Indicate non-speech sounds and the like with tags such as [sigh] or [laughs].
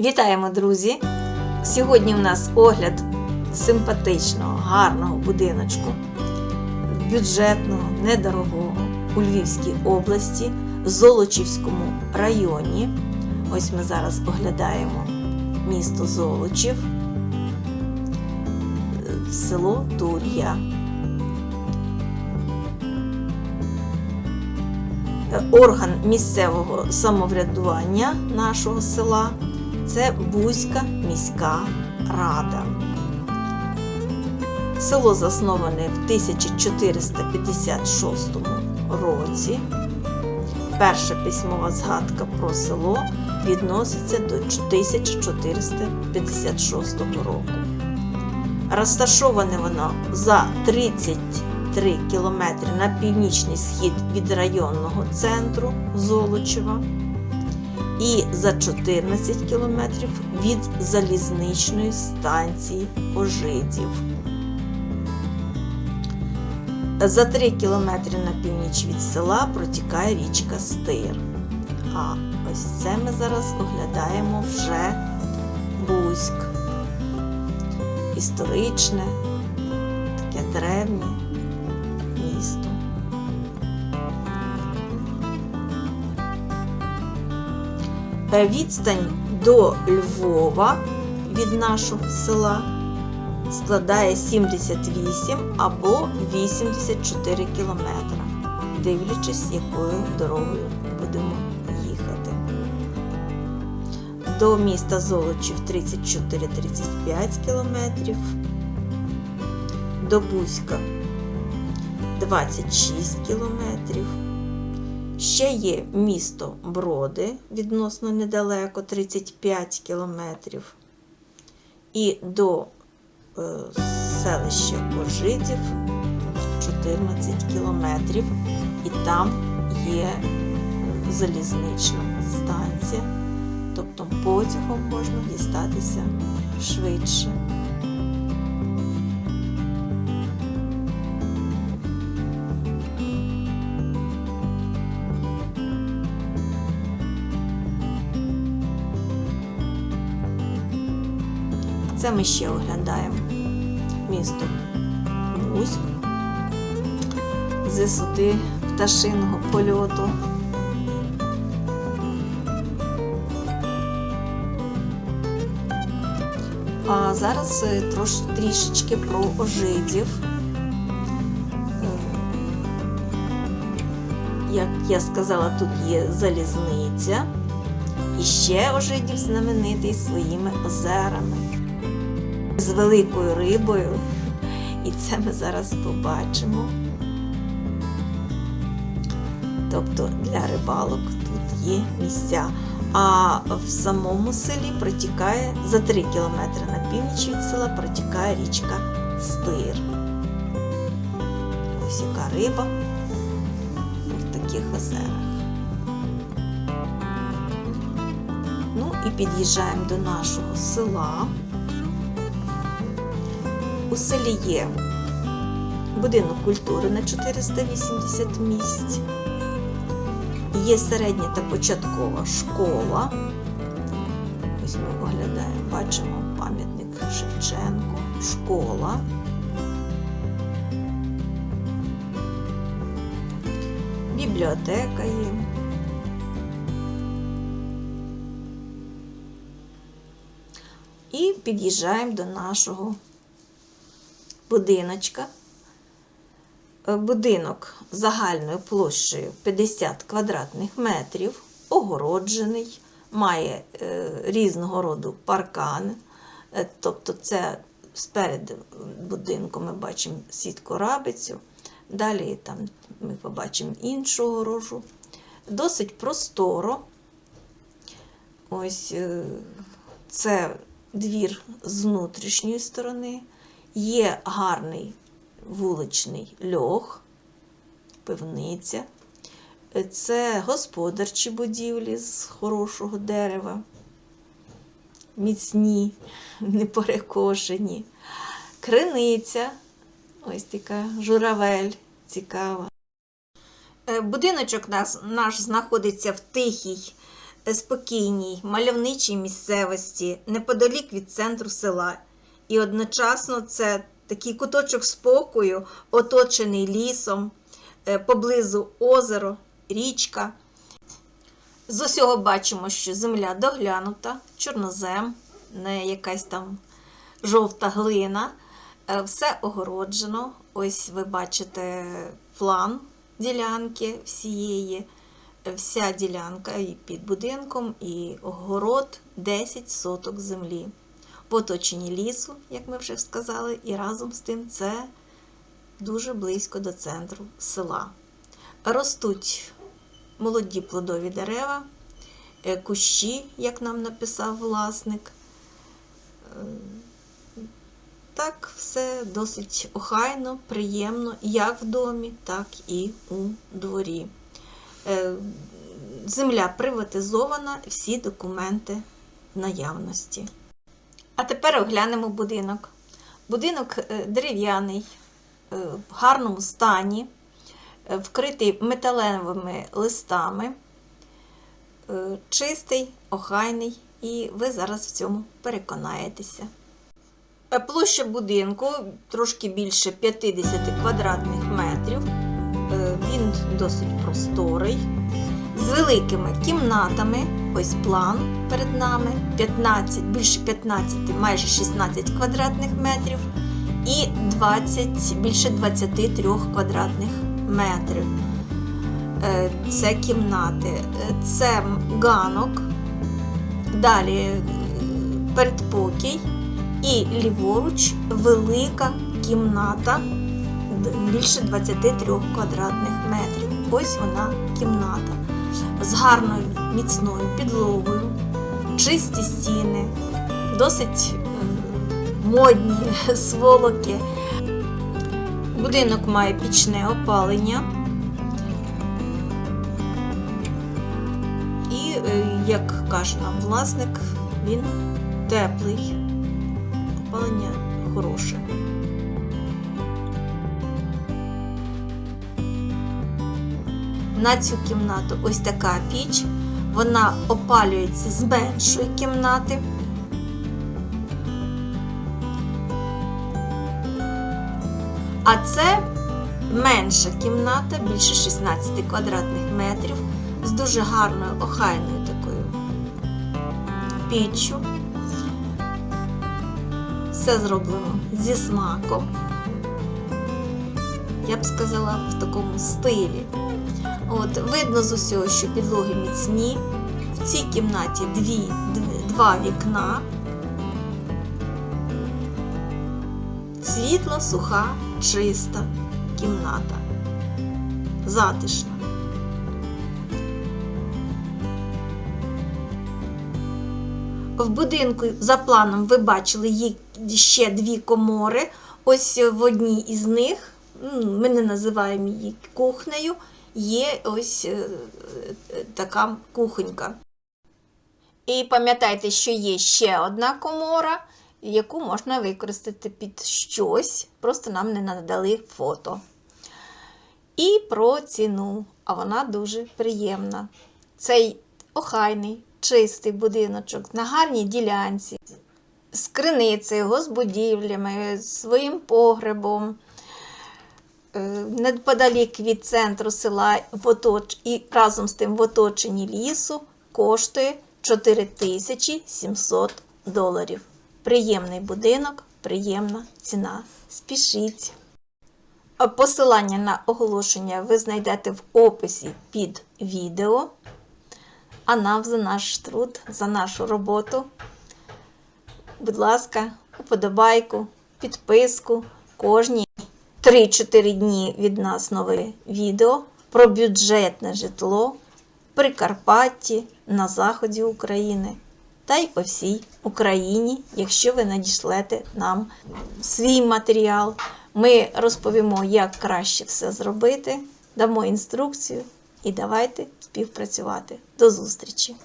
Вітаємо, друзі! Сьогодні у нас огляд симпатичного, гарного будиночку, бюджетного, недорогого у Львівській області, Золочівському районі. Ось ми зараз оглядаємо місто Золочів, село Тур'я. Е, Орган місцевого самоврядування нашого села це Бузька міська рада. Село засноване в 1456 році. Перша письмова згадка про село відноситься до 1456 року. Розташоване воно за 33 кілометри на північний схід від районного центру Золочева і за 14 кілометрів від залізничної станції Ожидів. За 3 кілометри на північ від села протікає річка Стир. А ось це ми зараз оглядаємо вже Бузьк. Історичне, таке древнє місто. Відстань до Львова від нашого села складає 78 або 84 кілометри, дивлячись, якою дорогою будемо їхати. До міста Золочів 34-35 кілометрів, до Бузька 26 кілометрів. Ще є місто Броди відносно недалеко 35 кілометрів. І до е, селища Ожидів 14 кілометрів. І там є е, залізнична станція, тобто потягом можна дістатися швидше. Це ми ще оглядаємо місто Бузьк з висоти пташиного польоту. А зараз е, трош, трішечки про ожидів. Як я сказала, тут є залізниця. І ще ожидів знаменитий своїми озерами з великою рибою. І це ми зараз побачимо. Тобто для рибалок тут є місця. А в самому селі протікає за 3 кілометри на північ від села протікає річка Стир. Ось яка риба в таких озерах. Ну і під'їжджаємо до нашого села. У селі є будинок культури на 480 місць, є середня та початкова школа. Ось ми оглядаємо, бачимо пам'ятник Шевченку, школа. Бібліотека є. І під'їжджаємо до нашого будиночка. Е, Будинок загальною площею 50 квадратних метрів, огороджений, має е, різного роду паркан. Е, тобто, це спереду будинку ми бачимо сітку рабицю, далі там ми побачимо іншу огорожу. Досить просторо. Ось це двір з внутрішньої сторони. Є гарний вуличний льох, пивниця. Це господарчі будівлі з хорошого дерева, міцні, неперекошені. Криниця, ось така журавель цікава. Е, Будиночок наш, наш знаходиться в тихій е, спокійній, мальовничій місцевості, неподалік від центру села. І одночасно це такий куточок спокою, оточений лісом, е, поблизу озеро, річка. З усього бачимо, що земля доглянута, чорнозем, не якась там жовта глина. Е, Все огороджено. Ось ви бачите план ділянки всієї. Вся ділянка і під будинком, і огород 10 соток землі. В оточенні лісу, як ми вже сказали, і разом з тим це дуже близько до центру села. Ростуть молоді плодові дерева, е, кущі, як нам написав власник. Е, Так, все досить охайно, приємно, як в домі, так і у дворі. Е, Земля приватизована, всі документи в наявності. А тепер оглянемо будинок. Будинок е, дерев'яний, е, в гарному стані, е, вкритий металевими листами, чистий, охайний, і ви зараз в цьому переконаєтеся. Площа будинку трошки більше 50 квадратних метрів. Він досить просторий, з великими кімнатами. Ось план перед нами. 15, більше 15, майже 16 квадратних метрів і 20, більше 23 квадратних метрів. Е, Це кімнати, Е, це ганок, далі е, передпокій. І ліворуч велика кімната більше 23 квадратних метрів. Ось вона кімната з гарною міцною підлогою, чисті стіни, досить е, модні [laughs] сволоки. Будинок має пічне опалення. І, е, як каже нам власник, він теплий опалення хороше. На цю кімнату ось така піч. Вона опалюється з меншої кімнати. А це менша кімната, більше 16 квадратних метрів, з дуже гарною охайною такою піччю. Все зроблено зі смаком. Я б сказала, в такому стилі. От, видно з усього, що підлоги міцні. В цій кімнаті дві, два вікна. Світла, суха, чиста кімната. Затишна. В будинку за планом ви бачили є ще дві комори. Ось в одній із них, ми не називаємо її кухнею, є ось е, е, така кухонька. І пам'ятайте, що є ще одна комора, яку можна використати під щось, просто нам не надали фото. І про ціну, а вона дуже приємна. Цей охайний, чистий будиночок на гарній ділянці, з криницею, з своїм погребом, неподалік від центру села і разом з тим в оточенні лісу коштує 4700 доларів. Приємний будинок, приємна ціна. Спішіть. Посилання на оголошення ви знайдете в описі під відео. А нам за наш труд, за нашу роботу. Будь ласка, уподобайку, підписку. Кожні 3-4 дні від нас нове відео про бюджетне житло в Прикарпатті на заході України та й по всій Україні, якщо ви надішлете нам свій матеріал. Ми розповімо, як краще все зробити, дамо інструкцію і давайте співпрацювати. До зустрічі!